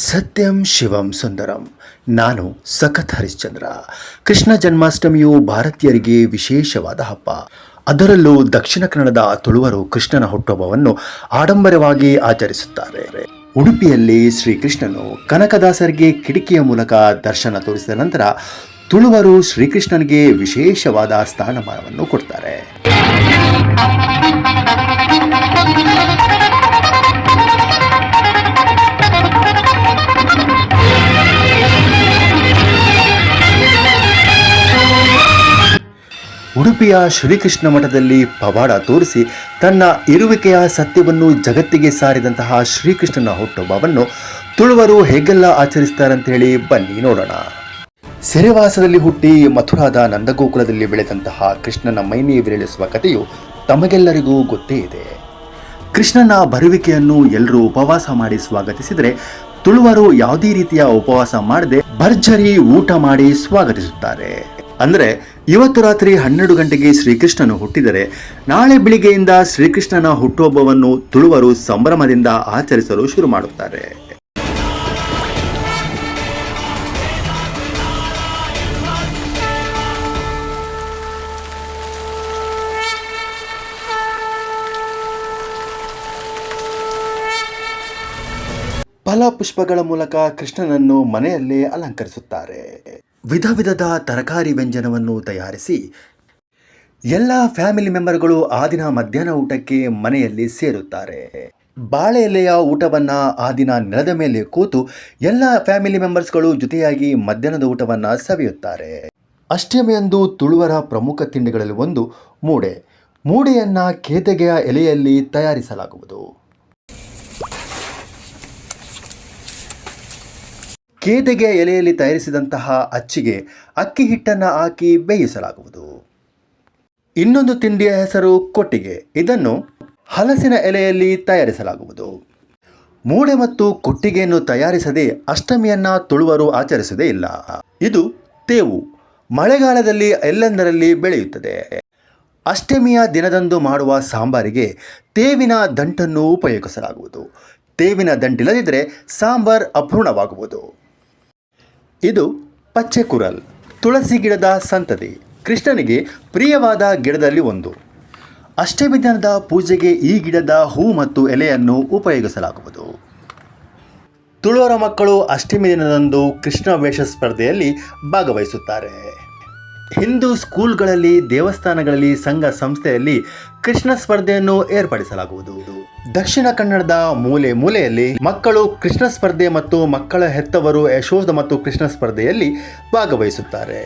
ಸತ್ಯಂ ಶಿವಂ ಸುಂದರಂ. ನಾನು ಸಖತ್ ಹರಿಶ್ಚಂದ್ರ. ಕೃಷ್ಣ ಜನ್ಮಾಷ್ಟಮಿಯು ಭಾರತೀಯರಿಗೆ ವಿಶೇಷವಾದ ಹಬ್ಬ. ಅದರಲ್ಲೂ ದಕ್ಷಿಣ ಕನ್ನಡದ ತುಳುವರು ಕೃಷ್ಣನ ಹುಟ್ಟುಹಬ್ಬವನ್ನು ಆಡಂಬರವಾಗಿ ಆಚರಿಸುತ್ತಾರೆ. ಉಡುಪಿಯಲ್ಲಿ ಶ್ರೀಕೃಷ್ಣನು ಕನಕದಾಸರಿಗೆ ಕಿಟಕಿಯ ಮೂಲಕ ದರ್ಶನ ತೋರಿಸಿದ ನಂತರ ತುಳುವರು ಶ್ರೀಕೃಷ್ಣನಿಗೆ ವಿಶೇಷವಾದ ಸ್ಥಾನಮಾನವನ್ನು ಕೊಡ್ತಾರೆ. ಉಡುಪಿಯ ಶ್ರೀಕೃಷ್ಣ ಮಠದಲ್ಲಿ ಪವಾಡ ತೋರಿಸಿ ತನ್ನ ಇರುವಿಕೆಯ ಸತ್ಯವನ್ನು ಜಗತ್ತಿಗೆ ಸಾರಿದಂತಹ ಶ್ರೀಕೃಷ್ಣನ ಹುಟ್ಟುಹಬ್ಬವನ್ನು ತುಳುವರು ಹೇಗೆಲ್ಲ ಆಚರಿಸ್ತಾರೆ ಅಂತ ಹೇಳಿ ಬನ್ನಿ ನೋಡೋಣ. ಸೆರೆವಾಸದಲ್ಲಿ ಹುಟ್ಟಿ ಮಥುರಾದ ನಂದಗೋಕುಲದಲ್ಲಿ ಬೆಳೆದಂತಹ ಕೃಷ್ಣನ ಮೈಮಿ ವಿರಳಿಸುವ ಕಥೆಯು ತಮಗೆಲ್ಲರಿಗೂ ಗೊತ್ತೇ ಇದೆ. ಕೃಷ್ಣನ ಬರುವಿಕೆಯನ್ನು ಎಲ್ಲರೂ ಉಪವಾಸ ಮಾಡಿ ಸ್ವಾಗತಿಸಿದರೆ ತುಳುವರು ಯಾವುದೇ ರೀತಿಯ ಉಪವಾಸ ಮಾಡದೆ ಭರ್ಜರಿ ಊಟ ಮಾಡಿ ಸ್ವಾಗತಿಸುತ್ತಾರೆ. ಅಂದ್ರೆ ಇವತ್ತು ರಾತ್ರಿ ಹನ್ನೆರಡು ಗಂಟೆಗೆ ಶ್ರೀಕೃಷ್ಣನು ಹುಟ್ಟಿದರೆ, ನಾಳೆ ಬೆಳಿಗ್ಗೆಯಿಂದ ಶ್ರೀಕೃಷ್ಣನ ಹುಟ್ಟುಹಬ್ಬವನ್ನು ತುಳುವರು ಸಂಭ್ರಮದಿಂದ ಆಚರಿಸಲು ಶುರು ಮಾಡುತ್ತಾರೆ. ಫಲ ಪುಷ್ಪಗಳ ಮೂಲಕ ಕೃಷ್ಣನನ್ನು ಮನೆಯಲ್ಲೇ ಅಲಂಕರಿಸುತ್ತಾರೆ. ವಿಧ ವಿಧದ ತರಕಾರಿ ವ್ಯಂಜನವನ್ನು ತಯಾರಿಸಿ ಎಲ್ಲ ಫ್ಯಾಮಿಲಿ ಮೆಂಬರ್ಗಳು ಆ ದಿನ ಮಧ್ಯಾಹ್ನ ಊಟಕ್ಕೆ ಮನೆಯಲ್ಲಿ ಸೇರುತ್ತಾರೆ. ಬಾಳೆ ಎಲೆಯ ಊಟವನ್ನು ಆ ದಿನ ನೆಲದ ಮೇಲೆ ಕೂತು ಎಲ್ಲ ಫ್ಯಾಮಿಲಿ ಮೆಂಬರ್ಸ್ಗಳು ಜೊತೆಯಾಗಿ ಮಧ್ಯಾಹ್ನದ ಊಟವನ್ನು ಸವಿಯುತ್ತಾರೆ. ಅಷ್ಟಮಿಯಂದು ತುಳುವರ ಪ್ರಮುಖ ತಿಂಡಿಗಳಲ್ಲಿ ಒಂದು ಮೂಡೆ. ಮೂಡೆಯನ್ನು ಕೇತೆಗೆಯ ಎಲೆಯಲ್ಲಿ ತಯಾರಿಸಲಾಗುವುದು. ಕೇದೆಗೆ ಎಲೆಯಲ್ಲಿ ತಯಾರಿಸಿದಂತಹ ಅಚ್ಚಿಗೆ ಅಕ್ಕಿ ಹಿಟ್ಟನ್ನು ಹಾಕಿ ಬೇಯಿಸಲಾಗುವುದು. ಇನ್ನೊಂದು ತಿಂಡಿಯ ಹೆಸರು ಕೊಟ್ಟಿಗೆ. ಇದನ್ನು ಹಲಸಿನ ಎಲೆಯಲ್ಲಿ ತಯಾರಿಸಲಾಗುವುದು. ಮೂಡೆ ಮತ್ತು ಕೊಟ್ಟಿಗೆಯನ್ನು ತಯಾರಿಸದೆ ಅಷ್ಟಮಿಯನ್ನ ತುಳುವರು ಆಚರಿಸದೇ ಇಲ್ಲ. ಇದು ತೇವು. ಮಳೆಗಾಲದಲ್ಲಿ ಎಲ್ಲೆಂದರಲ್ಲಿ ಬೆಳೆಯುತ್ತದೆ? ಅಷ್ಟಮಿಯ ದಿನದಂದು ಮಾಡುವ ಸಾಂಬಾರಿಗೆ ತೇವಿನ ದಂಟನ್ನು ಉಪಯೋಗಿಸಲಾಗುವುದು. ತೇವಿನ ದಂಟಿಲ್ಲದಿದ್ದರೆ ಸಾಂಬಾರ್ ಅಪೂರ್ಣವಾಗುವುದು. ಇದು ಪಚ್ಚೆ ಕುರಲ್, ತುಳಸಿ ಗಿಡದ ಸಂತತಿ, ಕೃಷ್ಣನಿಗೆ ಪ್ರಿಯವಾದ ಗಿಡದಲ್ಲಿ ಒಂದು. ಅಷ್ಟಮಿ ದಿನದ ಪೂಜೆಗೆ ಈ ಗಿಡದ ಹೂ ಮತ್ತು ಎಲೆಯನ್ನು ಉಪಯೋಗಿಸಲಾಗುವುದು. ತುಳುವರ ಮಕ್ಕಳು ಅಷ್ಟಮಿ ದಿನದಂದು ಕೃಷ್ಣ ವೇಷ ಸ್ಪರ್ಧೆಯಲ್ಲಿ ಭಾಗವಹಿಸುತ್ತಾರೆ. ಹಿಂದೂ ಸ್ಕೂಲ್ಗಳಲ್ಲಿ, ದೇವಸ್ಥಾನಗಳಲ್ಲಿ, ಸಂಘ ಸಂಸ್ಥೆಯಲ್ಲಿ ಕೃಷ್ಣ ಸ್ಪರ್ಧೆಯನ್ನು ಏರ್ಪಡಿಸಲಾಗುವುದು. ದಕ್ಷಿಣ ಕನ್ನಡದ ಮೂಲೆ ಮೂಲೆಯಲ್ಲಿ ಮಕ್ಕಳು ಕೃಷ್ಣ ಸ್ಪರ್ಧೆ ಮತ್ತು ಮಕ್ಕಳ ಹೆತ್ತವರು ಯಶೋಧ ಮತ್ತು ಕೃಷ್ಣ ಸ್ಪರ್ಧೆಯಲ್ಲಿ ಭಾಗವಹಿಸುತ್ತಾರೆ.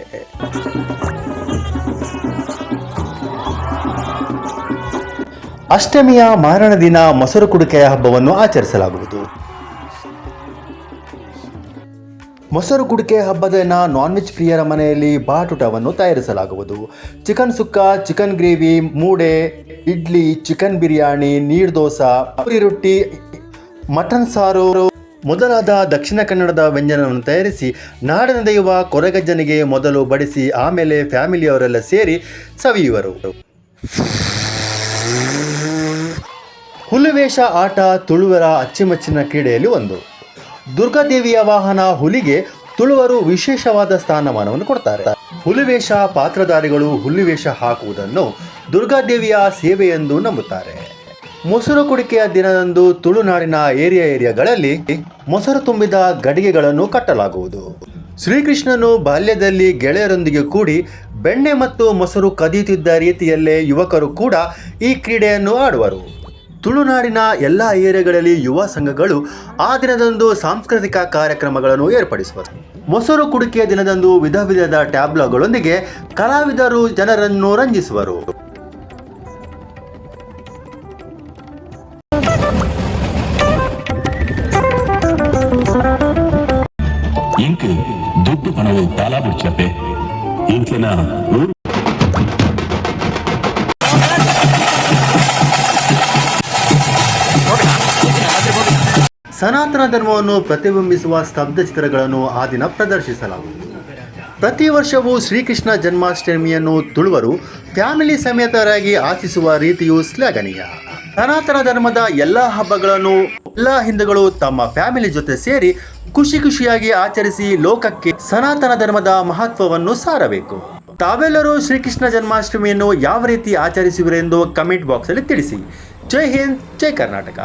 ಅಷ್ಟಮಿಯ ಮಾರಣ ದಿನ ಮೊಸರು ಕುಡಿಕೆಯ ಹಬ್ಬವನ್ನು ಆಚರಿಸಲಾಗುವುದು. ಮೊಸರು ಕುಡಿಕೆ ಹಬ್ಬದ ದಿನ ನಾನ್ ವೆಜ್ ಪ್ರಿಯರ ಮನೆಯಲ್ಲಿ ಬಾಟುಟವನ್ನು ತಯಾರಿಸಲಾಗುವುದು. Chicken sukka, chicken gravy, moode, idli, chicken biryani, neer dosa, puri ರೊಟ್ಟಿ, ಮಟನ್ ಸಾರು. ಮೊದಲಾದ ದಕ್ಷಿಣ ಕನ್ನಡದ ವ್ಯಂಜನವನ್ನು ತಯಾರಿಸಿ ನಾಡಿನ ದೈವ ಕೊರಗಜ್ಜನಿಗೆ ಮೊದಲು ಬಡಿಸಿ ಆಮೇಲೆ ಫ್ಯಾಮಿಲಿಯವರೆಲ್ಲ ಸೇರಿ ಸವಿಯುವರು. ಹುಲ್ಲುವೇಷ, ಆಟ, ತುಳುವರ ಅಚ್ಚುಮೆಚ್ಚಿನ ಕ್ರೀಡೆಯಲ್ಲಿ ಒಂದು. ದುರ್ಗಾದೇವಿಯ ವಾಹನ ಹುಲಿಗೆ ತುಳುವರು ವಿಶೇಷವಾದ ಸ್ಥಾನಮಾನವನ್ನು ಕೊಡ್ತಾರೆ. ಹುಲಿವೇಷ ಪಾತ್ರಧಾರಿಗಳು ಹುಲಿವೇಷ ಹಾಕುವುದನ್ನು ದುರ್ಗಾದೇವಿಯ ಸೇವೆ ಎಂದು ನಂಬುತ್ತಾರೆ. ಮೊಸರು ಕುಡಿಕೆಯ ದಿನದಂದು ತುಳುನಾಡಿನ ಏರಿಯಾ ಏರಿಯಾಗಳಲ್ಲಿ ಮೊಸರು ತುಂಬಿದ ಗಡಿಗೆಗಳನ್ನು ಕಟ್ಟಲಾಗುವುದು. ಶ್ರೀಕೃಷ್ಣನು ಬಾಲ್ಯದಲ್ಲಿ ಗೆಳೆಯರೊಂದಿಗೆ ಕೂಡಿ ಬೆಣ್ಣೆ ಮತ್ತು ಮೊಸರು ಕದಿಯುತ್ತಿದ್ದ ರೀತಿಯಲ್ಲೇ ಯುವಕರು ಕೂಡ ಈ ಕ್ರೀಡೆಯನ್ನು ಆಡುವರು. ತುಳುನಾಡಿನ ಎಲ್ಲ ಏರಿಯಾಗಳಲ್ಲಿ ಯುವ ಸಂಘಗಳು ಆ ದಿನದಂದು ಸಾಂಸ್ಕೃತಿಕ ಕಾರ್ಯಕ್ರಮಗಳನ್ನು ಏರ್ಪಡಿಸುವರು. ಮೊಸರು ಕುಡಿಕೆಯ ದಿನದಂದು ವಿಧ ವಿಧದ ಟ್ಯಾಬ್ಲೋಗಳೊಂದಿಗೆ ಕಲಾವಿದರು ಜನರನ್ನು ರಂಜಿಸುವರು. ದುಡ್ಡು ಹಣವು ಬಿಡ್ಚಪ್ಪೆ ಇಂಕಿನ ಊರು ಸನಾತನ ಧರ್ಮವನ್ನು ಪ್ರತಿಬಿಂಬಿಸುವ ಸ್ತಬ್ಧ ಚಿತ್ರಗಳನ್ನು ಆ ದಿನ ಪ್ರದರ್ಶಿಸಲಾಗುವುದು. ಪ್ರತಿ ವರ್ಷವೂ ಶ್ರೀಕೃಷ್ಣ ಜನ್ಮಾಷ್ಟಮಿಯನ್ನು ತುಳುವರು ಫ್ಯಾಮಿಲಿ ಸಮೇತರಾಗಿ ಆಚಿಸುವ ರೀತಿಯು ಶ್ಲಾಘನೀಯ. ಸನಾತನ ಧರ್ಮದ ಎಲ್ಲ ಹಬ್ಬಗಳನ್ನು ಎಲ್ಲ ಹಿಂದೂಗಳು ತಮ್ಮ ಫ್ಯಾಮಿಲಿ ಜೊತೆ ಸೇರಿ ಖುಷಿ ಖುಷಿಯಾಗಿ ಆಚರಿಸಿ ಲೋಕಕ್ಕೆ ಸನಾತನ ಧರ್ಮದ ಮಹತ್ವವನ್ನು ಸಾರಬೇಕು. ತಾವೆಲ್ಲರೂ ಶ್ರೀಕೃಷ್ಣ ಜನ್ಮಾಷ್ಟಮಿಯನ್ನು ಯಾವ ರೀತಿ ಆಚರಿಸುವಿರೆಂದು ಕಮೆಂಟ್ ಬಾಕ್ಸಲ್ಲಿ ತಿಳಿಸಿ. ಜೈ ಹಿಂದ್, ಜೈ ಕರ್ನಾಟಕ.